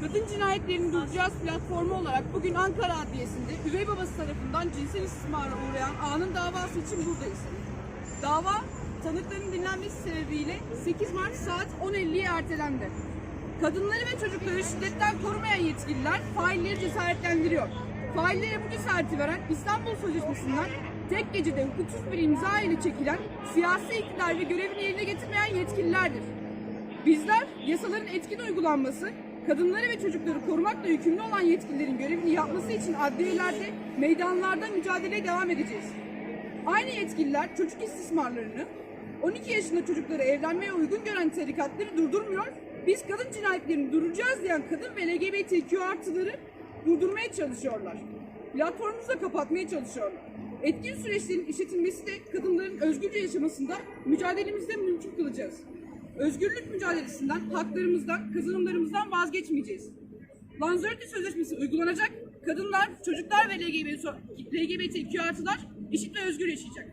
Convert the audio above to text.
Kadın cinayetlerini duracağız platformu olarak bugün Ankara Adliyesi'nde üvey babası tarafından cinsel istismara uğrayan A'nın davası için buradayız. Dava tanıkların dinlenmesi sebebiyle 8 Mart saat 10.50'ye ertelendi. Kadınları ve çocukları şiddetten korumayan yetkililer failleri cesaretlendiriyor. Faillere bu cesareti veren İstanbul Sözleşmesi'nden tek gecede hukuksuz bir imza ile çekilen siyasi iktidar ve görevini yerine getirmeyen yetkililerdir. Bizler yasaların etkin uygulanması, kadınları ve çocukları korumakla yükümlü olan yetkililerin görevini yapması için adliyelerde, meydanlarda mücadeleye devam edeceğiz. Aynı yetkililer çocuk istismarlarını, 12 yaşında çocukları evlenmeye uygun gören tarikatları durdurmuyor, biz kadın cinayetlerini durduracağız diyen kadın ve LGBTQ artıları durdurmaya çalışıyorlar. Platformumuzu da kapatmaya çalışıyorlar. Etkin süreçlerin işletilmesi de kadınların özgürce yaşamasında mücadelemizde mümkün kılacağız. Özgürlük mücadelesinden, haklarımızdan, kazanımlarımızdan vazgeçmeyeceğiz. Lanzarote Sözleşmesi uygulanacak, kadınlar, çocuklar ve LGBT, LGBTQ artılar eşit ve özgür yaşayacak.